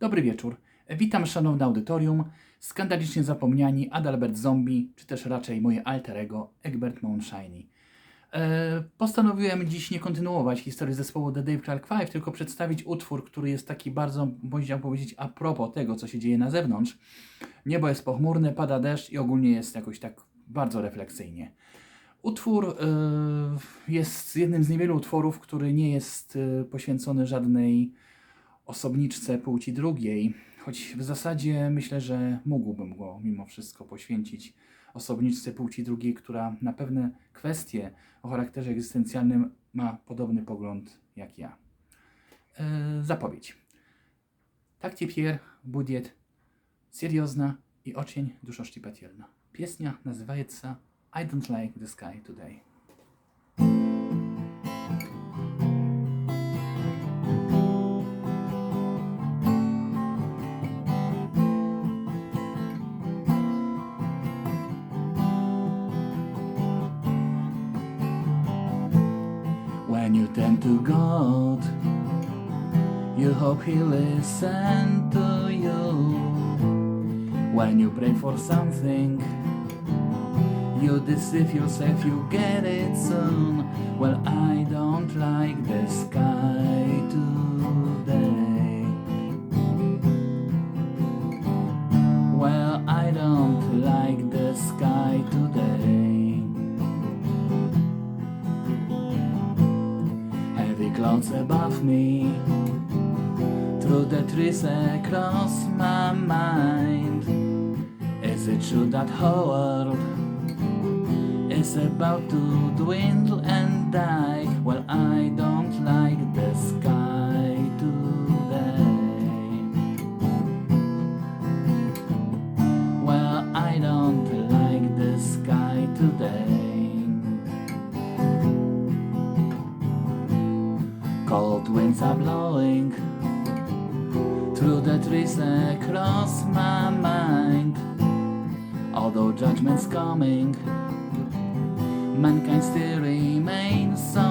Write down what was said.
Dobry wieczór. Witam szanowne audytorium. Skandalicznie zapomniani Adalbert Zombie, czy też raczej moje alter ego Egbert Moonshiny. E, postanowiłem dziś nie kontynuować historii zespołu The Dave Clark Five, tylko przedstawić utwór, który jest taki bardzo, można powiedzieć, a propos tego, co się dzieje na zewnątrz. Niebo jest pochmurne, pada deszcz i ogólnie jest jakoś tak bardzo refleksyjnie. Utwór e, jest jednym z niewielu utworów, który nie jest e, poświęcony żadnej osobniczce płci drugiej, choć w zasadzie myślę, że mógłbym go mimo wszystko poświęcić osobniczce płci drugiej, która na pewne kwestie o charakterze egzystencjalnym ma podobny pogląd jak ja. E, zapowiedź. Taktie Pierre, budiet, seriozna i ocień duszoszczypatelna. Piesnia nazywa się I don't like the sky today. When you turn to God, you hope He listen to you. When you pray for something, you deceive yourself, you get it soon. Well, I clouds above me, through the trees across my mind. Is it true that whole world is about to dwindle and die? Well, I don't like the sky today. Well, I don't like the sky today. Cold winds are blowing through the trees across my mind. Although judgment's coming, mankind still remains so